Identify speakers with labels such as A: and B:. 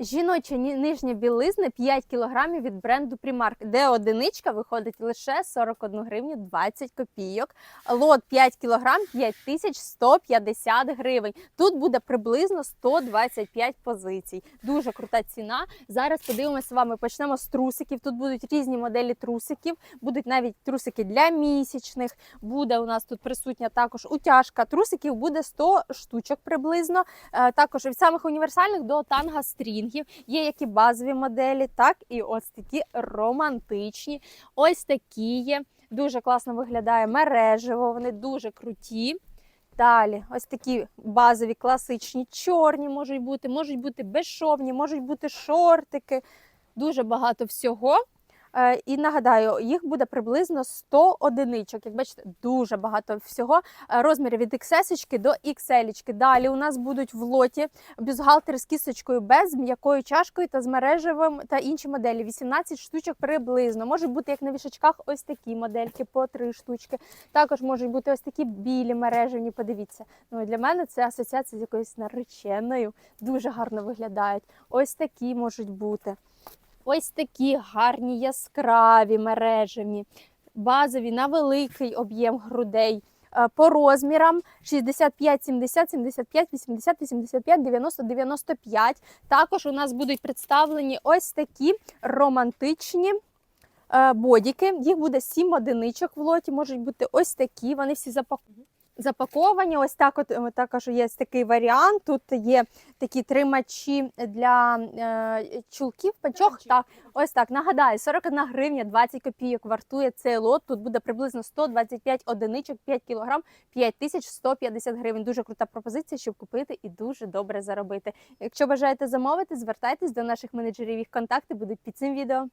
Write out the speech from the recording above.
A: Жіноча нижня білизна 5 кг від бренду Primark, де одиничка виходить лише 41 гривню 20 копійок. Лот 5 кг 5150 гривень. Тут буде приблизно 125 позицій. Дуже крута ціна. Зараз подивимося з вами. Почнемо з трусиків. Тут будуть різні моделі трусиків, будуть навіть трусики для місячних. Буде у нас тут присутня також утяжка. Трусиків буде 100 штучок приблизно. Е, Також від самих універсальних до танга стрінгів. Є які базові моделі, так і ось такі романтичні. Ось такі є. Дуже класно виглядає мережево, вони дуже круті. Далі, ось такі базові, класичні, чорні можуть бути, можуть бути безшовні, можуть бути шортики. Дуже багато всього. Е, І нагадаю, їх буде приблизно 100 одиничок. Як бачите, дуже багато всього. Е, Розміри від XS до XL. Далі у нас будуть в лоті бюстгальтер з кісточкою без з м'якою чашкою та з мережевим та інші моделі. 18 штучок приблизно. Можуть бути як на вішачках ось такі модельки по 3 штучки. Також можуть бути ось такі білі мережевні. Подивіться. Ну для мене це асоціація з якоюсь нареченою. Дуже гарно виглядають. Ось такі можуть бути. Ось такі гарні яскраві мережевні, базові на великий об'єм грудей. Е, По розмірам 65, 70, 75, 80, 85, 90, 95. Також у нас будуть представлені ось такі романтичні е, бодіки. Їх буде 7 одиничок в лоті, можуть бути ось такі. Вони всі запаковані. Запаковані, ось так от е, також є такий варіант. Тут є такі тримачі для е, чулків.
B: Тримачі.
A: Так, ось так. Нагадаю, 41 гривня 20 копійок вартує цей лот. Тут буде приблизно 125 одиничок, 5 кілограм, 5150 гривень. Дуже крута пропозиція, щоб купити і дуже добре заробити. Якщо бажаєте замовити, звертайтесь до наших менеджерів. Їх контакти будуть під цим відео.